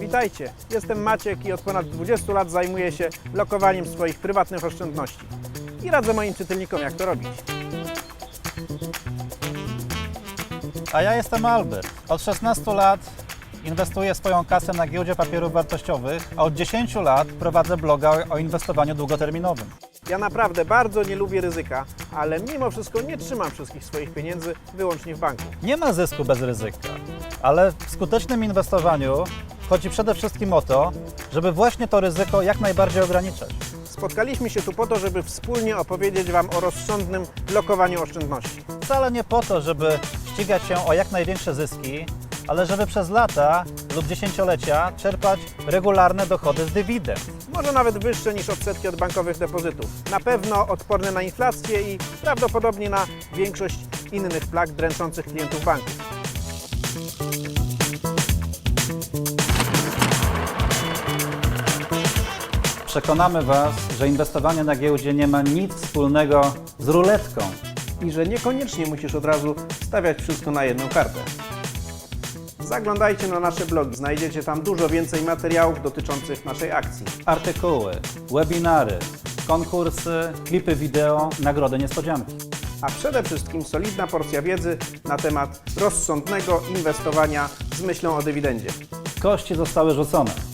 Witajcie, jestem Maciek i od ponad 20 lat zajmuję się lokowaniem swoich prywatnych oszczędności. I radzę moim czytelnikom, jak to robić. A ja jestem Albert. Od 16 lat inwestuję swoją kasę na giełdzie papierów wartościowych, a od 10 lat prowadzę bloga o inwestowaniu długoterminowym. Ja naprawdę bardzo nie lubię ryzyka, ale mimo wszystko nie trzymam wszystkich swoich pieniędzy wyłącznie w banku. Nie ma zysku bez ryzyka, ale w skutecznym inwestowaniu chodzi przede wszystkim o to, żeby właśnie to ryzyko jak najbardziej ograniczać. Spotkaliśmy się tu po to, żeby wspólnie opowiedzieć Wam o rozsądnym lokowaniu oszczędności. Wcale nie po to, żeby ścigać się o jak największe zyski, ale żeby przez lata lub dziesięciolecia czerpać regularne dochody z dywidend. Może nawet wyższe niż odsetki od bankowych depozytów. Na pewno odporne na inflację i prawdopodobnie na większość innych plag dręczących klientów banków. Przekonamy Was, że inwestowanie na giełdzie nie ma nic wspólnego z ruletką. i że niekoniecznie musisz od razu stawiać wszystko na jedną kartę. Zaglądajcie na nasze blogi, znajdziecie tam dużo więcej materiałów dotyczących naszej akcji. Artykuły, webinary, konkursy, klipy wideo, nagrody niespodzianki. A przede wszystkim solidna porcja wiedzy na temat rozsądnego inwestowania z myślą o dywidendzie. Kości zostały rzucone.